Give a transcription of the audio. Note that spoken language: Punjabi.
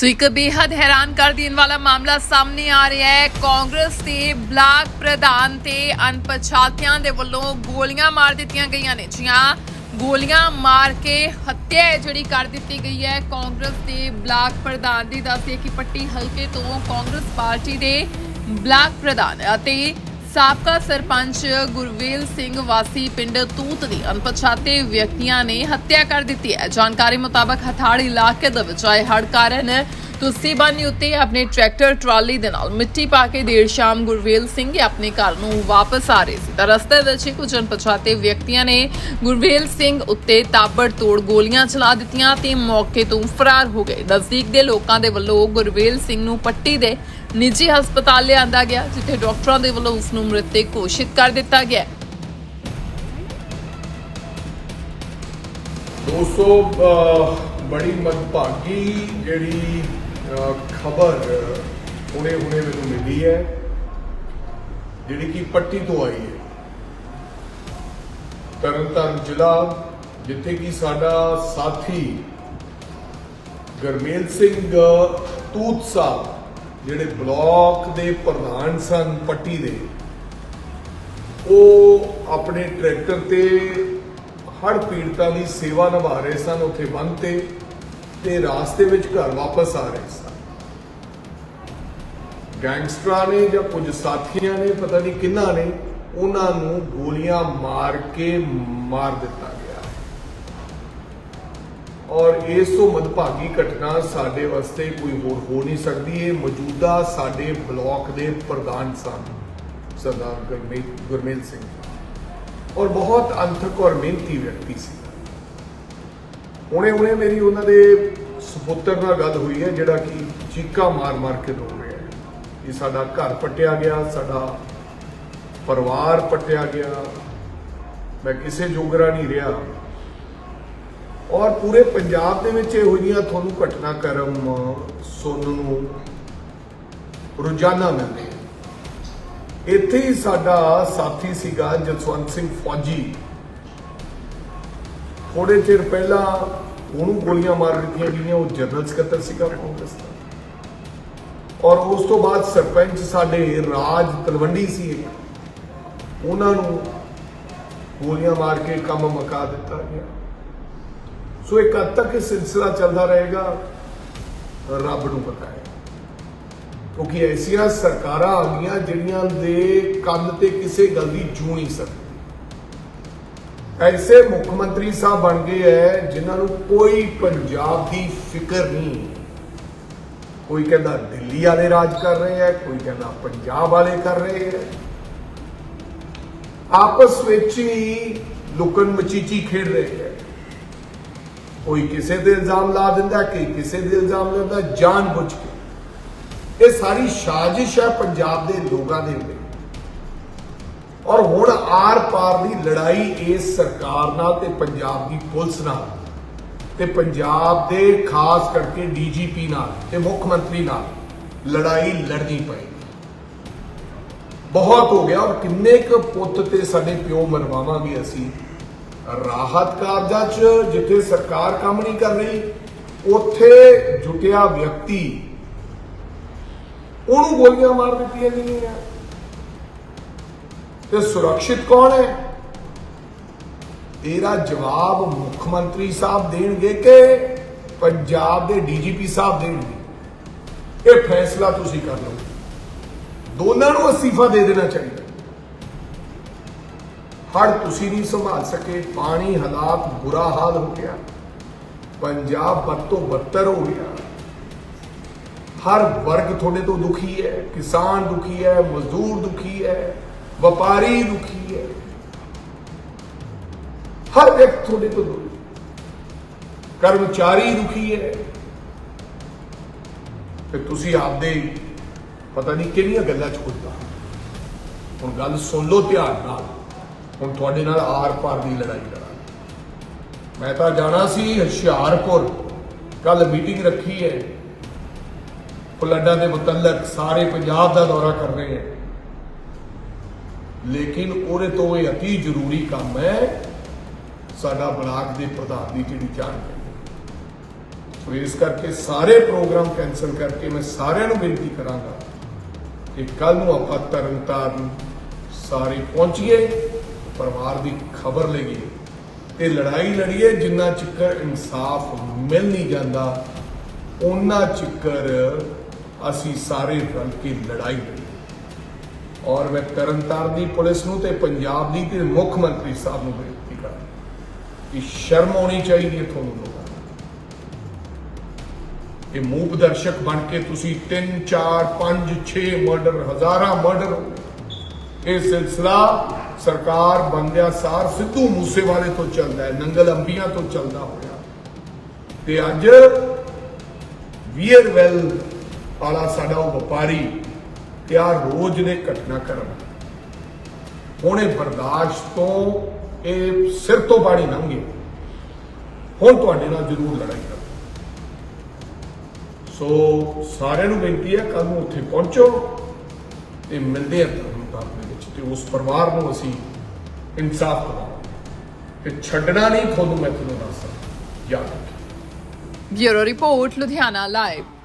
ਸੋ ਇੱਕ ਬੇहद ਹੈਰਾਨ ਕਰ ਦੇਣ ਵਾਲਾ ਮਾਮਲਾ ਸਾਹਮਣੇ ਆ ਰਿਹਾ ਹੈ। ਕਾਂਗਰਸ ਦੇ ਬਲਾਕ ਪ੍ਰਧਾਨ ਤੇ ਅਣਪਛਾਤਿਆਂ ਦੇ ਵੱਲੋਂ ਗੋਲੀਆਂ ਮਾਰ ਦਿੱਤੀਆਂ ਗਈਆਂ ਨੇ। ਜੀਆਂ ਗੋਲੀਆਂ ਮਾਰ ਕੇ ਹੱਤਿਆ ਜਿਹੜੀ ਕਰ ਦਿੱਤੀ ਗਈ ਹੈ। ਕਾਂਗਰਸ ਦੇ ਬਲਾਕ ਪ੍ਰਧਾਨ ਦੀ ਦੱਸਦੇ ਕਿ ਪੱਟੀ ਹਲਕੇ ਤੋਂ ਕਾਂਗਰਸ ਪਾਰਟੀ ਦੇ ਬਲਾਕ ਪ੍ਰਧਾਨ ਅਤੇ ਸਾਬਕਾ ਸਰਪੰਚ ਗੁਰਵੇਲ ਸਿੰਘ ਵਾਸੀ ਪਿੰਡ ਤੂਤ ਦੀ ਅਣਪਛਾਤੇ ਵਿਅਕਤੀਆਂ ਨੇ ਹੱਤਿਆ ਕਰ ਦਿੱਤੀ ਹੈ। ਜਾਣਕਾਰੀ ਮੁਤਾਬਕ ਹਥਾੜ ਇਲਾਕੇ ਦੇ ਵਿੱਚ ਆਏ ਹੜ੍ਹ ਕਾਰਨ ਤੁਸੀ ਬਾਨੀ ਉੱਤੇ ਆਪਣੇ ਟਰੈਕਟਰ ਟਰਾਲੀ ਦੇ ਨਾਲ ਮਿੱਟੀ ਪਾ ਕੇ ਦੇਰ ਸ਼ਾਮ ਗੁਰਵੇਲ ਸਿੰਘ ਆਪਣੇ ਘਰ ਨੂੰ ਵਾਪਸ ਆ ਰਹੇ ਸੀ ਤਾਂ ਰਸਤੇ ਵਿੱਚ ਹੀ ਕੁਝ ਅਣਪਛਾਤੇ ਵਿਅਕਤੀਆਂ ਨੇ ਗੁਰਵੇਲ ਸਿੰਘ ਉੱਤੇ ਤਾਬੜਤੋੜ ਗੋਲੀਆਂ ਚਲਾ ਦਿੱਤੀਆਂ ਤੇ ਮੌਕੇ ਤੋਂ ਫਰਾਰ ਹੋ ਗਏ ਨਜ਼ਦੀਕ ਦੇ ਲੋਕਾਂ ਦੇ ਵੱਲੋਂ ਗੁਰਵੇਲ ਸਿੰਘ ਨੂੰ ਪੱਟੀ ਦੇ ਨਿੱਜੀ ਹਸਪਤਾਲ ਲਿਆਂਦਾ ਗਿਆ ਜਿੱਥੇ ਡਾਕਟਰਾਂ ਦੇ ਵੱਲੋਂ ਉਸ ਨੂੰ ਮ੍ਰਿਤਕ ਘੋਸ਼ਿਤ ਕਰ ਦਿੱਤਾ ਗਿਆ ਹੈ। ਦੋਸਤੋ ਅਹ, ਬੜੀ ਮੰਦਭਾਗੀ ਜਿਹੜੀ ਖਬਰ ਹੁਣੇ ਹੁਣੇ ਮੈਨੂੰ ਮਿਲੀ ਹੈ, ਜਿਹੜੀ ਕਿ ਪੱਟੀ ਤੋਂ ਆਈ ਹੈ। ਤਰਨਤਾਰਨ ਜ਼ਿਲ੍ਹਾ, ਜਿੱਥੇ ਕਿ ਸਾਡਾ ਸਾਥੀ ਗਰਮੇਲ ਸਿੰਘ ਤੂਤ ਸਾਹਿਬ ਜਿਹੜੇ ਬਲਾਕ ਦੇ ਪ੍ਰਧਾਨ ਸਨ ਪੱਟੀ ਦੇ, ਉਹ ਆਪਣੇ ਟਰੈਕਟਰ ਤੇ ਹੜ ਪੀੜਤਾਂ ਦੀ ਸੇਵਾ ਨਿਭਾ ਰਹੇ ਸਨ ਉੱਥੇ ਬੰਦ ਤੇ। ਤੇ ਰਾਸਤੇ ਵਿੱਚ ਘਰ ਵਾਪਸ ਆ ਰਹੇ ਸਨ। ਗੈਂਗਸਟਰਾਂ ਨੇ ਜਾਂ ਕੁਝ ਸਾਥੀਆਂ ਨੇ, ਪਤਾ ਨਹੀਂ ਕਿੰਨਾ ਨੇ, ਉਹਨਾਂ ਨੂੰ ਗੋਲੀਆਂ ਮਾਰ ਕੇ ਮਾਰ ਦਿੱਤਾ ਗਿਆ। ਔਰ ਇਸ ਤੋਂ ਮਦਭਾਗੀ ਘਟਨਾ ਸਾਡੇ ਵਾਸਤੇ ਕੋਈ ਹੋਰ ਹੋ ਨਹੀਂ ਸਕਦੀ। ਇਹ ਮੌਜੂਦਾ ਸਾਡੇ ਬਲਾਕ ਦੇ ਪ੍ਰਧਾਨ ਸਨ, ਸਰਦਾਰ ਗੁਰਮੀਤ ਗੁਰਮੇਲ ਸਿੰਘ। ਔਰ ਬਹੁਤ ਅੰਥਕ ਔਰ ਮਿਹਨਤੀ ਵਿਅਕਤੀ ਸੀ। ਹੁਣੇ ਹੁਣੇ ਮੇਰੀ ਉਹਨਾਂ ਦੇ ਸੁਪੁੱਤਰ ਨਾਲ ਗੱਲ ਹੋਈ ਹੈ, ਜਿਹੜਾ ਕਿ ਚੀਕਾ ਮਾਰ ਮਾਰ ਕੇ ਰੋ ਰਿਹਾ ਹੈ। ਕਿ ਸਾਡਾ ਘਰ ਪੱਟਿਆ ਗਿਆ, ਸਾਡਾ ਪਰਿਵਾਰ ਪੱਟਿਆ ਗਿਆ। ਮੈਂ ਕਿਸੇ ਜੋਗਰਾ ਨਹੀਂ ਰਿਹਾ। ਔਰ ਪੂਰੇ ਪੰਜਾਬ ਦੇ ਵਿੱਚ ਇਹੋ ਜਿਹੀਆਂ ਤੁਹਾਨੂੰ ਘਟਨਾਕ੍ਰਮ ਸੁਣਨ ਨੂੰ ਰੋਜ਼ਾਨਾ ਮਿਲਦੇ ਇੱਥੇ ਹੀ ਸਾਡਾ ਸਾਥੀ ਸੀਗਾ ਜਸਵੰਤ ਸਿੰਘ ਫੌਜੀ। ਥੋੜੇ ਚਿਰ ਪਹਿਲਾਂ ਉਹਨੂੰ ਗੋਲੀਆਂ ਮਾਰ ਦਿੱਤੀਆਂ ਗਈਆਂ, ਉਹ ਜਨਰਲ ਸਕੱਤਰ ਸੀਗਾ ਕਾਂਗਰਸ ਦਾ। ਔਰ ਉਸ ਤੋਂ ਬਾਅਦ ਸਰਪੰਚ ਸਾਡੇ ਰਾਜ ਤਲਵੰਡੀ ਸੀ ਉਹਨਾਂ ਨੂੰ ਗੋਲੀਆਂ ਮਾਰ ਕੇ ਕੰਮ ਮਕਾ ਦਿੱਤਾ ਗਿਆ। ਸੋ ਇੱਕ ਹੱਦ ਤੱਕ ਇਹ ਸਿਲਸਿਲਾ ਚੱਲਦਾ ਰਹੇਗਾ, ਰੱਬ ਨੂੰ ਪਤਾ ਹੈ। ਕਿਉਂਕਿ ਐਸੀਆਂ ਸਰਕਾਰਾਂ ਆ ਗਈਆਂ ਜਿਹੜੀਆਂ ਦੇ ਕੰਨ ਤੇ ਕਿਸੇ ਗੱਲ ਦੀ ਜੂ ਨਹੀਂ ਸਕਦੀ ਐਸੇ ਮੁੱਖ ਮੰਤਰੀ ਸਾਹਿਬ ਬਣ ਗਏ ਐ, ਜਿਨ੍ਹਾਂ ਨੂੰ ਕੋਈ ਪੰਜਾਬ ਦੀ ਫਿਕਰ ਨਹੀਂ। ਕੋਈ ਕਹਿੰਦਾ ਦਿੱਲੀ ਵਾਲੇ ਰਾਜ ਕਰ ਰਹੇ ਐ, ਕੋਈ ਕਹਿੰਦਾ ਪੰਜਾਬ ਵਾਲੇ ਕਰ ਰਹੇ ਐ। ਆਪਸ ਵਿੱਚ ਹੀ ਲੁਕਣ ਮਚੀਚੀ ਖੇਡ ਰਹੇ ਐ। ਕੋਈ ਕਿਸੇ ਦੇ ਇਲਜ਼ਾਮ ਲਾ ਦਿੰਦਾ ਕਿ ਕਿਸੇ ਦੇ ਇਲਜ਼ਾਮ ਲਾਉਂਦਾ ਜਾਣ ਬੁੱਝ ਕੇ। ਇਹ ਸਾਰੀ ਸਾਜ਼ਿਸ਼ ਹੈ ਪੰਜਾਬ ਦੇ ਲੋਕਾਂ ਦੇ ਉੱਤੇ। ਔਰ ਹੁਣ ਆਰ ਪਾਰ ਦੀ ਲੜਾਈ ਇਸ ਸਰਕਾਰ ਨਾਲ ਤੇ ਪੰਜਾਬ ਦੀ ਪੁਲਿਸ ਨਾਲ ਤੇ ਪੰਜਾਬ ਦੇ ਖਾਸ ਕਰਕੇ ਡੀਜੀਪੀ ਨਾਲ ਤੇ ਮੁੱਖ ਮੰਤਰੀ ਨਾਲ ਲੜਾਈ ਲੜਨੀ ਪਏਗੀ ਬਹੁਤ ਹੋ ਗਿਆ ਔਰ ਕਿੰਨੇ ਕੁ ਪੁੱਤ ਤੇ ਸਾਡੇ ਪਿਓ ਮਰਵਾਵਾਂਗੇ ਅਸੀਂ। ਰਾਹਤ ਕਾਰਜਾਂ 'ਚ ਜਿੱਥੇ ਸਰਕਾਰ ਕੰਮ ਨਹੀਂ ਕਰ ਰਹੀ, ਉੱਥੇ ਜੁਟਿਆ ਵਿਅਕਤੀ। ਉਹਨੂੰ ਗੋਲੀਆਂ ਮਾਰ ਦਿੱਤੀਆਂ ਗਈਆਂ। ਤੇ ਸੁਰੱਖਿਅਤ ਕੌਣ ਹੈ? ਇਹਦਾ ਜਵਾਬ ਮੁੱਖ ਮੰਤਰੀ ਸਾਹਿਬ ਦੇਣਗੇ ਕਿ ਪੰਜਾਬ ਦੇ ਡੀਜੀਪੀ ਸਾਹਿਬ ਦੇਣਗੇ? ਇਹ ਫੈਸਲਾ ਤੁਸੀਂ ਕਰ ਲਓ। ਦੋਨਾਂ ਨੂੰ ਅਸਤੀਫਾ ਦੇ ਦੇਣਾ ਚਾਹੀਦਾ। ਹੜ ਤੁਸੀਂ ਨਹੀਂ ਸੰਭਾਲ ਸਕੇ, ਪਾਣੀ, ਹਾਲਾਤ ਬੁਰਾ ਹਾਲ ਹੋ ਗਿਆ। ਪੰਜਾਬ ਬਦ ਤੋਂ ਬੱਤਰ ਹੋ ਗਿਆ। ਹਰ ਵਰਗ ਤੁਹਾਡੇ ਤੋਂ ਦੁਖੀ ਹੈ, ਕਿਸਾਨ ਦੁਖੀ ਹੈ, ਮਜ਼ਦੂਰ ਦੁਖੀ ਹੈ। ਵਪਾਰੀ ਦੁਖੀ ਹੈ। ਹਰ ਵਿਅਕਤੀ ਤੁਹਾਡੇ ਤੋਂ ਦੁਖੀ ਕਰਮਚਾਰੀ ਦੁਖੀ ਹੈ। ਤੇ ਤੁਸੀਂ ਆਪਦੇ ਪਤਾ ਨਹੀਂ ਕਿਹੜੀਆਂ ਗੱਲਾਂ ਚ ਖੁੱਲਦਾ ਹੁਣ ਗੱਲ ਸੁਣ ਲਓ ਧਿਆਨ ਨਾਲ। ਹੁਣ ਤੁਹਾਡੇ ਨਾਲ ਆਰ ਪਾਰ ਦੀ ਲੜਾਈ ਲੜਾਂਗੇ। ਮੈਂ ਤਾਂ ਜਾਣਾ ਸੀ ਹੁਸ਼ਿਆਰਪੁਰ। ਕੱਲ ਮੀਟਿੰਗ ਰੱਖੀ ਹੈ। ਫਲੱਡਾਂ ਦੇ ਮੁਤਲਕ ਸਾਰੇ ਪੰਜਾਬ ਦਾ ਦੌਰਾ ਕਰ ਰਹੇ ਹੈ। ਲੇਕਿਨ ਉਹਦੇ ਤੋਂ ਇਹ ਅਤੀ ਜ਼ਰੂਰੀ ਕੰਮ ਹੈ ਸਾਡਾ ਬਲਾਕ ਦੇ ਪ੍ਰਧਾਨ ਦੀ ਜਿਹੜੀ ਜਾਣਕਾਰੀ ਸੋ ਇਸ ਕਰਕੇ ਸਾਰੇ ਪ੍ਰੋਗਰਾਮ ਕੈਨਸਲ ਕਰਕੇ ਮੈਂ ਸਾਰਿਆਂ ਨੂੰ ਬੇਨਤੀ ਕਰਾਂਗਾ ਕਿ ਕੱਲ ਨੂੰ ਆਪਾਂ ਤਰਨਤਾਰਨ ਸਾਰੇ ਪਹੁੰਚੀਏ, ਪਰਿਵਾਰ ਦੀ ਖਬਰ ਲਈਏ ਤੇ ਲੜਾਈ ਲੜੀਏ, ਜਿੰਨਾ ਚਿਕਰ ਇਨਸਾਫ ਮਿਲ ਨਹੀਂ ਜਾਂਦਾ ਉਹਨਾਂ ਚਿਕਰ ਅਸੀਂ ਸਾਰੇ ਰਲ ਕੇ ਲੜਾਈ ਲੜੀਏ। ਔਰ ਮੈਂ ਤਰਨਤਾਰਨ ਦੀ ਪੁਲਿਸ ਨੂੰ ਤੇ ਪੰਜਾਬ ਦੀ ਤੇ ਮੁੱਖ ਮੰਤਰੀ ਸਾਹਿਬ ਨੂੰ ਬੇਨਤੀ ਕਰਦਾ ਕਿ ਸ਼ਰਮ ਆਉਣੀ ਚਾਹੀਦੀ ਹੈ ਤੁਹਾਨੂੰ ਲੋਕਾਂ ਨੂੰ। ਇਹ ਮੂਪ ਦਰਸ਼ਕ ਬਣ ਕੇ ਤੁਸੀਂ 3 4 5 6 ਮਰਡਰ, ਹਜ਼ਾਰਾਂ ਮਰਡਰ ਇਹ ਸਿਲਸਿਲਾ ਸਰਕਾਰ ਬੰਦਿਆ ਸਾਰ ਸਿੱਧੂ ਮੂਸੇਵਾਲੇ ਤੋਂ ਚੱਲਦਾ ਹੈ, ਨੰਗਲ ਅੰਬੀਆਂ ਤੋਂ ਚੱਲਦਾ ਹੋਇਆ। ਤੇ ਅੱਜ ਵੀਅਰਵੈਲ ਵਾਲਾ ਸਾਡਾ ਉਹ ਵਪਾਰੀ ਤੇ ਆ ਰੋਜ਼ ਦੇ ਘਟਨਾ ਹੁਣ ਇਹ ਬਰਦਾਸ਼ਤ ਤੋਂ ਇਹ ਸਿਰ ਤੋਂ ਬਾਣੀ ਲੰਘੇ। ਹੁਣ ਤੁਹਾਡੇ ਨਾਲ ਜ਼ਰੂਰ ਲੜਾਈ ਕਰਾਂ ਸੋ ਸਾਰਿਆਂ ਨੂੰ ਬੇਨਤੀ ਹੈ ਕੱਲ ਨੂੰ ਉੱਥੇ ਪਹੁੰਚੋ ਤੇ ਮਿਲਦੇ ਆ ਤਰਨਤਾਰਨ ਦੇ ਵਿੱਚ ਤੇ ਉਸ ਪਰਿਵਾਰ ਨੂੰ ਅਸੀਂ ਇਨਸਾਫ ਦਵਾਂਗੇ। ਤੇ ਛੱਡਣਾ ਨਹੀਂ ਤੁਹਾਨੂੰ ਮੈਂ ਤੁਹਾਨੂੰ ਦੱਸਦਾ। ਯਾਦ ਰੱਖਿਓ। Bureau report, Ludhiana live.